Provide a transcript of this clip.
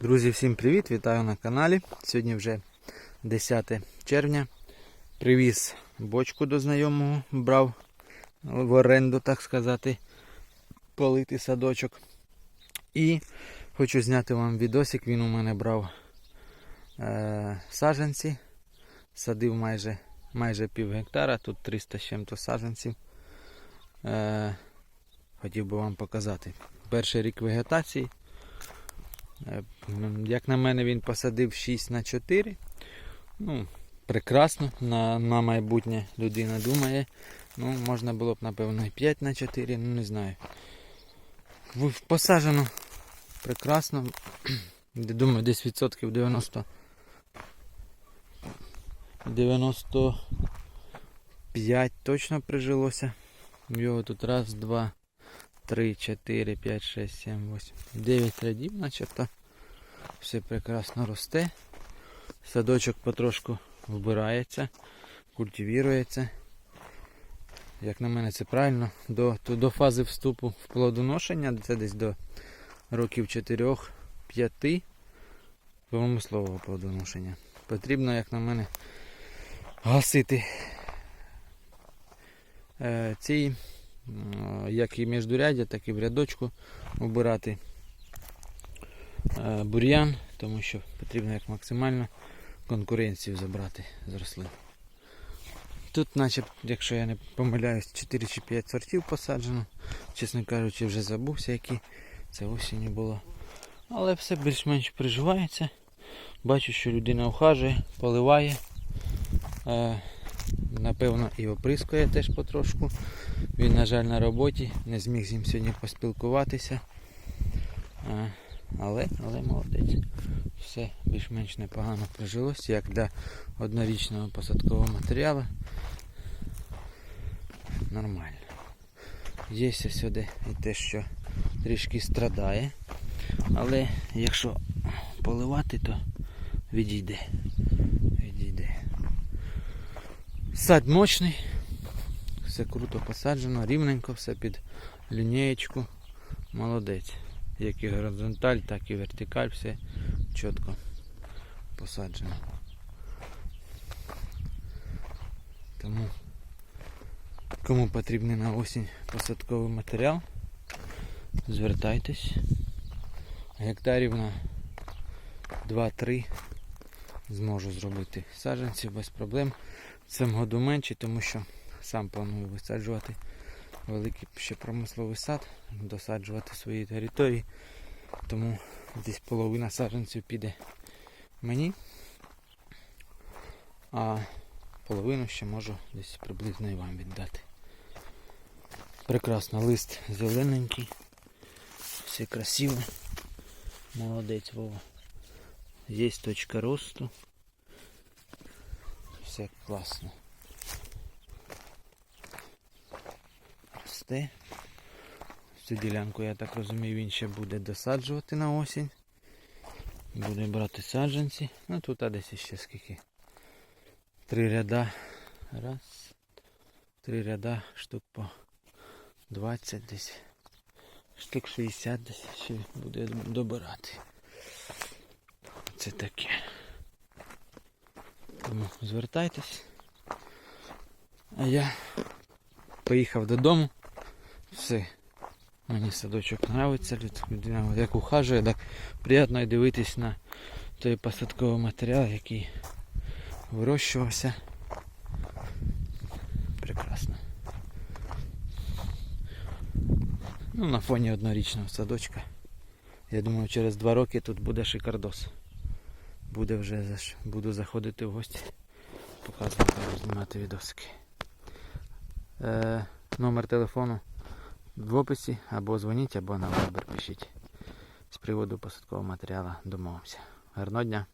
Друзі, всім привіт! Вітаю на каналі. Сьогодні вже 10 червня. Привіз бочку до знайомого, брав в оренду, так сказати, полити садочок. І хочу зняти вам відосик. Він у мене брав е, саджанці. Садив майже майже пів гектара, тут 300 з чим-то саджанців. Е, хотів би вам показати. Перший рік вегетації. Е, Як на мене, він посадив 6 на 4. Ну, прекрасно. На, на майбутнє людина думає. Ну, можна було б, напевно, і 5 на 4, ну не знаю. Посаджено прекрасно. Думаю, десь відсотків 90. 95 точно прижилося. Його тут раз, два, 3, 4, 5, 6, 7, 8, 9 рядів начебто. Все прекрасно росте. Садочок потрошку вбирається, культивірується. Як на мене, це правильно. До, до фази вступу в плодоношення, це десь до років 4-5 промислового плодоношення. Потрібно, як на мене, гасити е, ці як і міждуряддя, так і в рядочку обирати е, бур'ян, тому що потрібно як максимально конкуренцію забрати з рослин. Тут, наче, якщо я не помиляюсь, 4 чи 5 сортів посаджено. Чесно кажучи, вже забувся, які це осінню було. Але все більш-менш приживається. Бачу, що людина ухажує, поливає. Напевно, і оприскує теж потрошку. Він, на жаль, на роботі, не зміг з ним сьогодні поспілкуватися. Але, але молодець. Все більш-менш непогано прижилось, як для однорічного посадкового матеріалу. Нормально. Є сюди і те, що трішки страдає. Але якщо поливати, то. Відійде. Сад мощний. Все круто посаджено, рівненько, все під лінієчку. Молодець. Як і горизонталь, так і вертикаль, все чітко посаджено. Тому кому потрібний на осінь посадковий матеріал, звертайтесь. Гектарів на 2-3 зможу зробити саджанців без проблем. В цьому году менше, тому що сам планую висаджувати великий ще промисловий сад, досаджувати свої території. Тому десь половина саджанців піде мені, а половину ще можу десь приблизно і вам віддати. Прекрасно, лист зелененький, все красиво. Молодець Вова. Є точка росту. Все класно. Росте. Цю ділянку, я так розумію, він ще буде досаджувати на осінь. Буде брати саджанці. Ну тут а десь ще скільки. Три ряда. Раз. Три ряда, штук по 20 десь. Штук 60 десь ще буде добирати. Це таке. Тому звертайтесь. А я поїхав додому. Все. Мені садочок подобається. Людина як ухажує, так приємно дивитись на той посадковий матеріал, який вирощувався. Прекрасно. Ну, на фоні однорічного садочка. Я думаю, через два роки тут буде шикардос. Буде вже буду заходити в гості, показувати, знімати відосики. Е, номер телефону в описі або дзвоніть, або на Viber пишіть. З приводу посадкового матеріалу домовимося. Гарного дня!